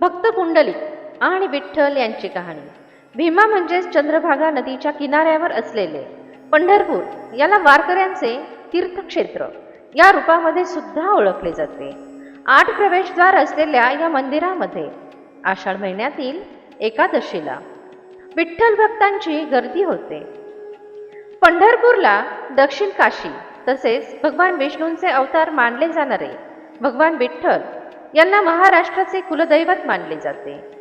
भक्त कुंडलिक आणि विठ्ठल यांची कहाणी. भीमा म्हणजेच चंद्रभागा नदीच्या किनाऱ्यावर असलेले पंढरपूर याला वारकऱ्यांचे तीर्थक्षेत्र या रूपामध्ये सुद्धा ओळखले जाते. आठ प्रवेशद्वार असलेल्या या मंदिरामध्ये आषाढ महिन्यातील एकादशीला विठ्ठल भक्तांची गर्दी होते. पंढरपूरला दक्षिण काशी तसेच भगवान विष्णूंचे अवतार मानले जाणारे भगवान विठ्ठल यांना महाराष्ट्राचे कुलदैवत मानले जाते.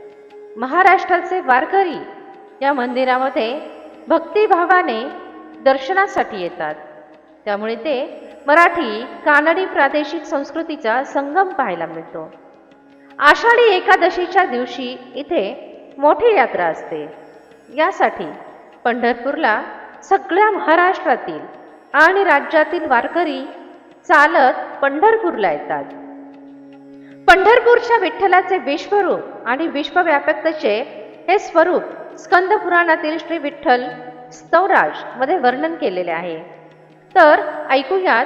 महाराष्ट्राचे वारकरी या मंदिरामध्ये भक्तिभावाने दर्शनासाठी येतात. त्यामुळे ते मराठी कानडी प्रादेशिक संस्कृतीचा संगम पाहायला मिळतो. आषाढी एकादशीच्या दिवशी इथे मोठी यात्रा असते. यासाठी पंढरपूरला सगळ्या महाराष्ट्रातील आणि राज्यातील वारकरी चालत पंढरपूरला येतात. पंढरपूरच्या विठ्ठलाचे विश्वरूप आणि विश्वव्यापकतेचे हे स्वरूप स्कंद पुराणातील श्री विठ्ठल स्तवराजमध्ये वर्णन केलेले आहे. तर ऐकूयात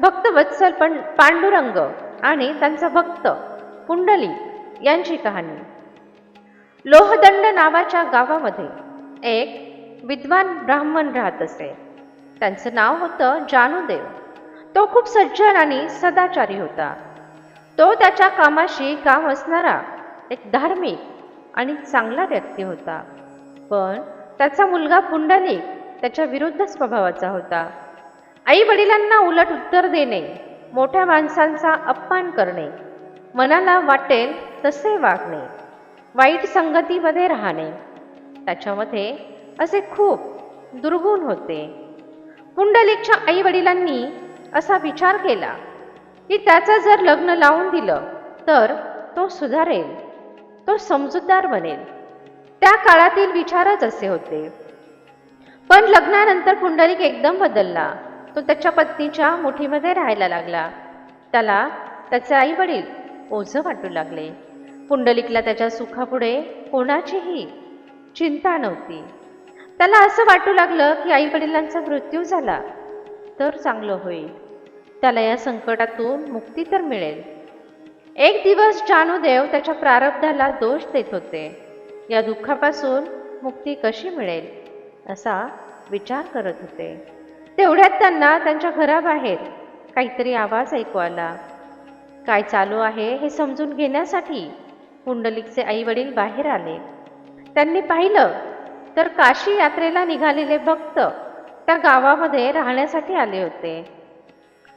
भक्तवत्सल पण पांडुरंग आणि त्यांचा भक्त पुंडली यांची कहाणी. लोहदंड नावाच्या गावामध्ये एक विद्वान ब्राह्मण राहत असे. त्यांचं नाव होतं जानूदेव. तो खूप सज्जन आणि सदाचारी होता. तो त्याच्या कामाशी काम असणारा एक धार्मिक आणि चांगला व्यक्ती होता. पण त्याचा मुलगा पुंडलिक त्याच्या विरुद्ध स्वभावाचा होता. आई वडिलांना उलट उत्तर देणे मोठ्या माणसांचा अपमान करणे मनाला वाटेल तसे वागणे वाईट संगतीमध्ये राहणे त्याच्यामध्ये असे खूप दुर्गुण होते. पुंडलिकच्या आई वडिलांनी असा विचार केला की त्याचं जर लग्न लावून दिलं तर तो सुधारेल तो समजूतदार बनेल. त्या काळातील विचारच असे होते. पण लग्नानंतर पुंडलिक एकदम बदलला. तो त्याच्या पत्नीच्या मुठीमध्ये राहायला लागला. त्याला त्याचे आई वडील ओझं वाटू लागले. पुंडलिकला त्याच्या सुखापुढे कोणाचीही चिंता नव्हती. त्याला असं वाटू लागलं की आई वडिलांचा मृत्यू झाला तर चांगलं होईल. त्याला या संकटातून मुक्ती तर मिळेल. एक दिवस जानूदेव त्याच्या प्रारब्धाला दोष देत होते. या दुःखापासून मुक्ती कशी मिळेल असा विचार करत होते. तेवढ्यात त्यांना त्यांच्या घराबाहेर काहीतरी आवाज ऐकू आला. काय चालू आहे हे समजून घेण्यासाठी? पुंडलिकचे आई वडील बाहेर आले. त्यांनी पाहिलं तर काशी यात्रेला निघालेले भक्त त्या गावामध्ये राहण्यासाठी आले होते.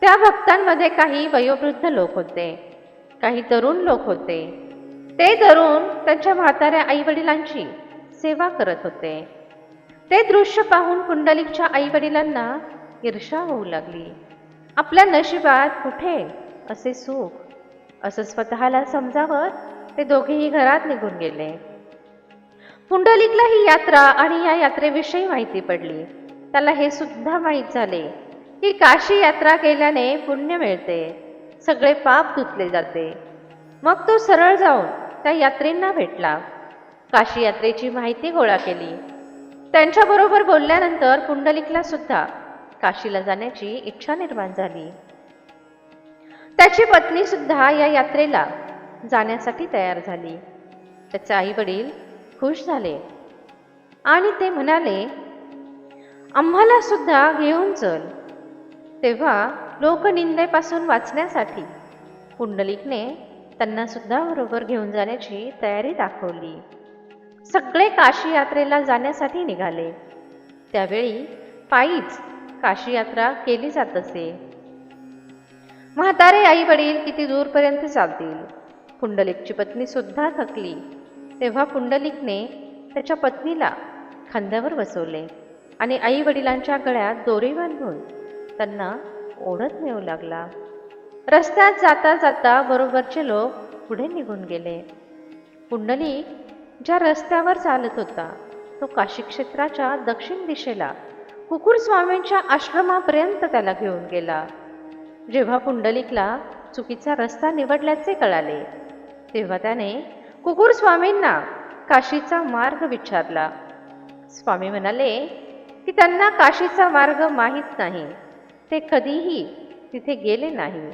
त्या भक्तांमध्ये काही वयोवृद्ध लोक होते काही तरुण लोक होते. ते तरुण त्यांच्या म्हाताऱ्या आई वडिलांची सेवा करत होते. ते दृश्य पाहून पुंडलिकच्या आई वडिलांना ईर्षा होऊ लागली. आपल्या नशिबात कुठे असे सुख? असं स्वतःला समजावत ते दोघेही घरात निघून गेले. पुंडलिकला ही यात्रा आणि या यात्रेविषयी माहिती पडली. त्याला हे सुद्धा माहीत झाले की काशी यात्रा केल्याने पुण्य मिळते. सगळे पाप धुतले जाते. मग तो सरळ जाऊन त्या यात्रेंना भेटला. काशी यात्रेची माहिती गोळा केली. त्यांच्याबरोबर बोलल्यानंतर पुंडलिकला सुद्धा काशीला जाण्याची इच्छा निर्माण झाली. त्याची पत्नी सुद्धा या यात्रेला जाण्यासाठी तयार झाली. त्याचे आई वडील खुश झाले. आणि ते म्हणाले आम्हाला सुद्धा घेऊन चल. तेव्हा लोकनिंदेपासून वाचण्यासाठी पुंडलिकने त्यांना सुद्धा बरोबर घेऊन जाण्याची तयारी दाखवली. सगळे काशी यात्रेला जाण्यासाठी निघाले. त्यावेळी पायीच काशी यात्रा केली जात असे. म्हातारे आई वडील किती दूरपर्यंत चालतील? पुंडलिकची पत्नी सुद्धा थकली. तेव्हा पुंडलिकने त्याच्या पत्नीला खांद्यावर बसवले आणि आई वडिलांच्या गळ्यात दोरी बांधून त्यांना ओढत नेऊ लागला. रस्त्यात जाता जाता बरोबरचे लोक पुढे निघून गेले. पुंडलिक ज्या रस्त्यावर चालत होता तो काशी क्षेत्राच्या दक्षिण दिशेला कुकुर स्वामींच्या आश्रमापर्यंत त्याला घेऊन गेला. जेव्हा पुंडलिकला चुकीचा रस्ता निवडल्याचे कळाले तेव्हा त्याने कुकुर स्वामींना काशीचा मार्ग विचारला. स्वामी म्हणाले की त्यांना काशीचा मार्ग माहीत नाही. ते कधीही तिथे गेले नाही.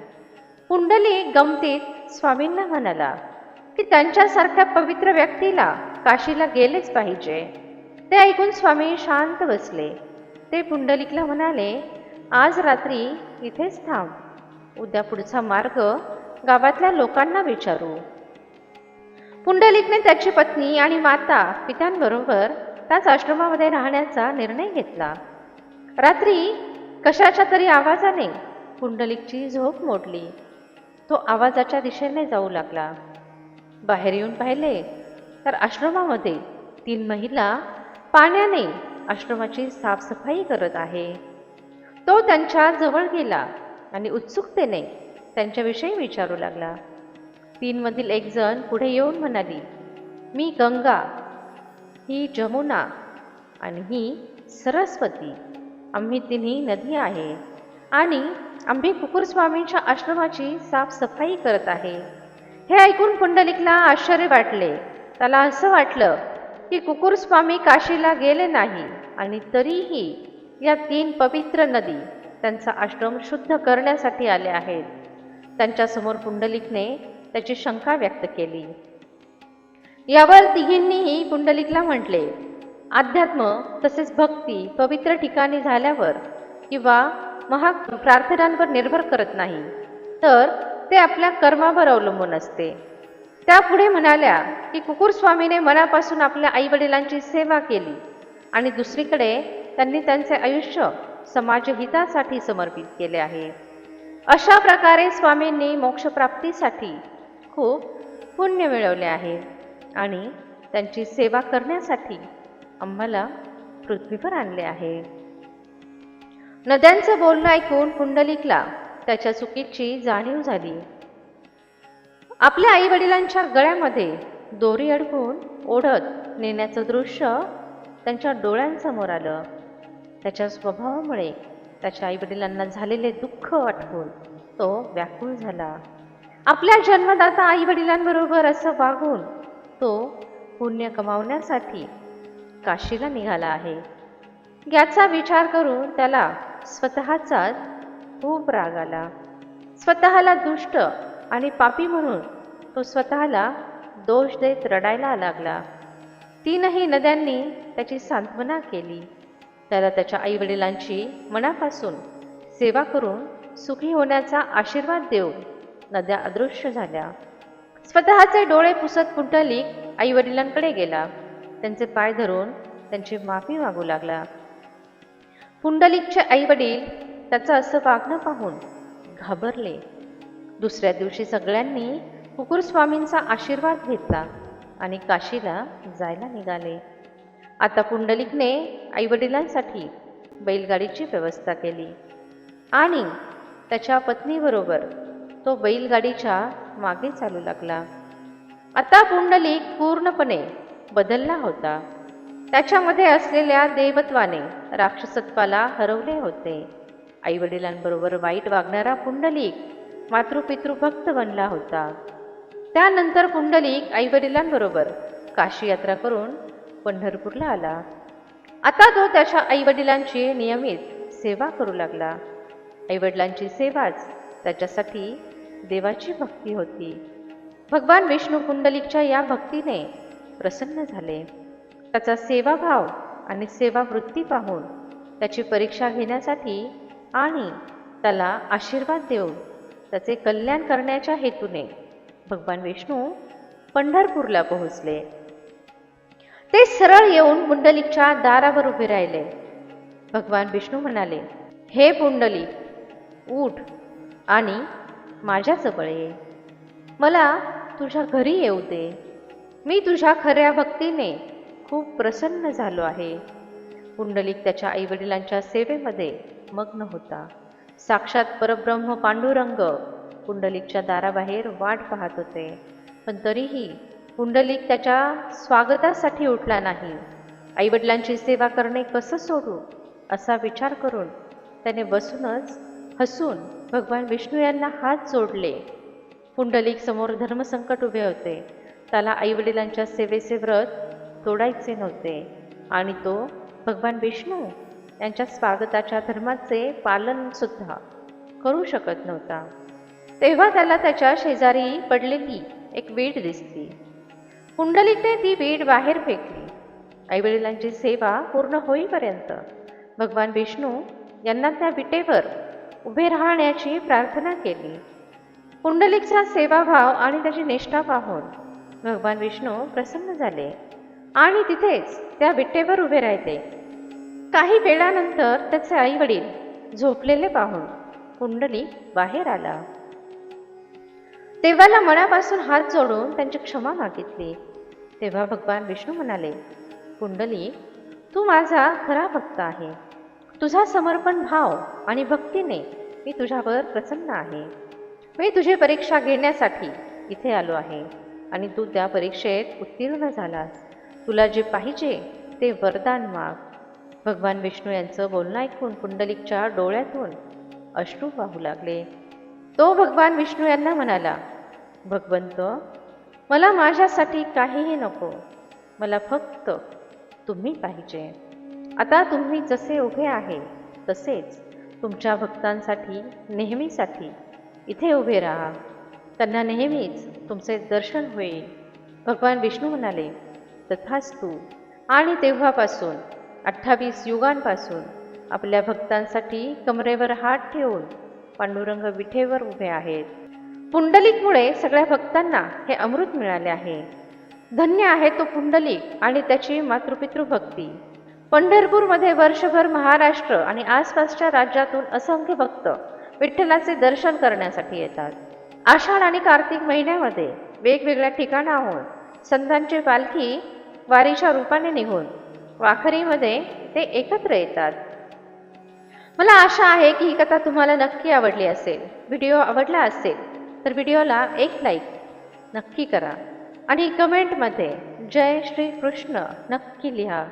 पुंडलिक गमतीत स्वामींना म्हणाला की त्यांच्यासारख्या पवित्र व्यक्तीला काशीला गेलेच पाहिजे. ते ऐकून स्वामी शांत बसले. ते पुंडलिकला म्हणाले आज रात्री इथेच थांब. उद्या पुढचा मार्ग गावातल्या लोकांना विचारू. पुंडलिकने त्याची पत्नी आणि माता पित्यांबरोबर त्याच आश्रमामध्ये राहण्याचा निर्णय घेतला. रात्री कशाच्या तरी आवाजाने पुंडलिकची झोप मोडली. तो आवाजाच्या दिशेने जाऊ लागला. बाहेर येऊन पाहिले तर आश्रमामध्ये तीन महिला पाण्याने आश्रमाची साफसफाई करत आहे. तो त्यांच्या जवळ गेला आणि उत्सुकतेने त्यांच्याविषयी विचारू लागला. तीनमधील एक जण पुढे येऊन म्हणाली मी गंगा ही जमुना आणि ही सरस्वती. आम्ही तिन्ही नदी आहे. आणि आम्ही कुकुरस्वामींच्या आश्रमाची साफसफाई करत आहे. हे ऐकून पुंडलिकला आश्चर्य वाटले. त्याला असं वाटलं की कुकुरस्वामी काशीला गेले नाही आणि तरीही या तीन पवित्र नदी त्यांचा आश्रम शुद्ध करण्यासाठी आले आहेत. त्यांच्यासमोर पुंडलिकने त्याची शंका व्यक्त केली. यावर तिघींनीही पुंडलिकला म्हटले अध्यात्म तसेच भक्ती पवित्र ठिकाणी झाल्यावर किंवा महा प्रार्थनांवर निर्भर करत नाही तर ते आपल्या कर्मावर अवलंबून असते. त्या पुढे म्हणाल्या की कुकुरस्वामीने मनापासून आपल्या आईवडिलांची सेवा केली आणि दुसरीकडे त्यांनी त्यांचे आयुष्य समाजहितासाठी समर्पित केले आहे. अशा प्रकारे स्वामींनी मोक्षप्राप्तीसाठी खूप पुण्य मिळवले आहे आणि त्यांची सेवा करण्यासाठी आम्हाला पृथ्वीवर आणले आहे. नद्यांचं बोलणं ऐकून पुंडलिकला त्याच्या चुकीची जाणीव झाली. आपल्या आई वडिलांच्या गळ्यामध्ये दोरी अडकून ओढत नेण्याचं दृश्य त्यांच्या डोळ्यांसमोर आलं. त्याच्या स्वभावामुळे त्याच्या आईवडिलांना झालेले दुःख आठवून तो व्याकुळ झाला. आपल्या जन्मदाता आईवडिलांबरोबर असं वागून तो पुण्य कमावण्यासाठी काशीला निघाला आहे. याचा विचार करून त्याला स्वतःचाच खूप राग आला. स्वतःला दुष्ट आणि पापी म्हणून तो स्वतःला दोष देत रडायला लागला. तीनही नद्यांनी त्याची सांत्वना केली. त्याला त्याच्या आईवडिलांची मनापासून सेवा करून सुखी होण्याचा आशीर्वाद देऊन नद्या अदृश्य झाल्या. स्वतःचे डोळे पुसत पुंडलिक आईवडिलांकडे गेला. त्यांचे पाय धरून त्यांची माफी मागू लागला. पुंडलिकचे आईवडील त्याचं असं वागणं पाहून घाबरले. दुसऱ्या दिवशी सगळ्यांनी कुकुरस्वामींचा आशीर्वाद घेतला आणि काशीला जायला निघाले. आता पुंडलिकने आईवडिलांसाठी बैलगाडीची व्यवस्था केली आणि त्याच्या पत्नीबरोबर तो बैलगाडीच्या मागे चालू लागला. आता पुंडलिक पूर्णपणे बदलला होता. त्याच्यामध्ये असलेल्या देवत्वाने राक्षसत्वाला हरवले होते. आईवडिलांबरोबर वाईट वागणारा पुंडलिक मातृपितृ भक्त बनला होता. त्यानंतर पुंडलिक आईवडिलांबरोबर काशी यात्रा करून पंढरपूरला आला. आता तो त्याच्या आईवडिलांची नियमित सेवा करू लागला. आईवडिलांची सेवाच त्याच्यासाठी देवाची भक्ती होती. भगवान विष्णू पुंडलिकच्या या भक्तीने प्रसन्न झाले. त्याचा सेवाभाव आणि सेवावृत्ती पाहून त्याची परीक्षा घेण्यासाठी आणि त्याला आशीर्वाद देऊन त्याचे कल्याण करण्याच्या हेतूने भगवान विष्णू पंढरपूरला पोहोचले. ते सरळ येऊन पुंडलिकच्या दारावर उभे राहिले. भगवान विष्णू म्हणाले हे पुंडलिक उठ आणि माझ्याजवळ ये. मला तुझ्या घरी येऊ दे. मी तुझ्या खऱ्या भक्तीने खूप प्रसन्न झालो आहे. पुंडलिक त्याच्या आईवडिलांच्या सेवेमध्ये मग्न होता. साक्षात परब्रह्म पांडुरंग पुंडलिकच्या दाराबाहेर वाट पाहत होते. पण तरीही पुंडलिक त्याच्या स्वागतासाठी उठला नाही. आईवडिलांची सेवा करणे कसं सोडू असा विचार करून त्याने बसूनच हसून भगवान विष्णू यांना हात जोडले. पुंडलिक समोर धर्मसंकट उभे होते. त्याला आईवडिलांच्या सेवेचे व्रत तोडायचे नव्हते. आणि तो भगवान विष्णू यांच्या स्वागताच्या धर्माचे पालन सुद्धा करू शकत नव्हता. तेव्हा त्याला त्याच्या शेजारी पडलेली एक वीड दिसली. पुंडलिकने ती वीड बाहेर फेकली. आईवडिलांची सेवा पूर्ण होईपर्यंत भगवान विष्णू यांना त्या विटेवर उभे राहण्याची प्रार्थना केली. पुंडलिकचा सेवाभाव आणि त्याची निष्ठा पाहून भगवान विष्णू प्रसन्न झाले आणि तिथेच त्या बिट्टेवर उभे राहिले. काही वेळानंतर त्याचे आई वडील झोपलेले पाहून कुंडली बाहेर आला. देवाला मनापासून हात जोडून त्यांची क्षमा मागितली. तेव्हा भगवान विष्णू म्हणाले कुंडली तू माझा खरा भक्त आहे. तुझा समर्पण भाव आणि भक्तीने मी तुझ्यावर प्रसन्न आहे. मी तुझी परीक्षा घेण्यासाठी इथे आलो आहे. आणि तू त्या परीक्षेत उत्तीर्ण झालास. तुला जे पाहिजे ते वरदान माग. भगवान विष्णू यांचं बोलणं ऐकून पुंडलिकच्या डोळ्यातून अश्रू वाहू लागले. तो भगवान विष्णू यांना म्हणाला भगवंत मला माझ्यासाठी काहीही नको. मला फक्त तुम्ही पाहिजे. आता तुम्ही जसे उभे आहे तसेच तुमच्या भक्तांसाठी नेहमीसाठी इथे उभे राहा. त्यांना नेहमीच तुमचे दर्शन होईल. भगवान विष्णू म्हणाले तथास्तु आणि तेव्हापासून अठ्ठावीस युगांपासून आपल्या भक्तांसाठी कमरेवर हात ठेवून पांडुरंग विठेवर उभे आहेत. पुंडलिकमुळे सगळ्या भक्तांना हे अमृत मिळाले आहे. धन्य आहे तो पुंडलिक आणि त्याची मातृपितृ भक्ती. पंढरपूरमध्ये वर्षभर महाराष्ट्र आणि आसपासच्या राज्यातून असंख्य भक्त विठ्ठलाचे दर्शन करण्यासाठी येतात. आषाढ आणि कार्तिक महिन्यामध्ये वेगवेगळ्या ठिकाणाहून संतांची पालखी वारीच्या रूपाने निघून वाखरीमध्ये ते एकत्र येतात. मला आशा आहे की ही कथा तुम्हाला नक्की आवडली असेल व्हिडिओ आवडला असेल तर व्हिडिओला एक लाईक नक्की करा आणि कमेंटमध्ये जय श्री कृष्ण नक्की लिहा.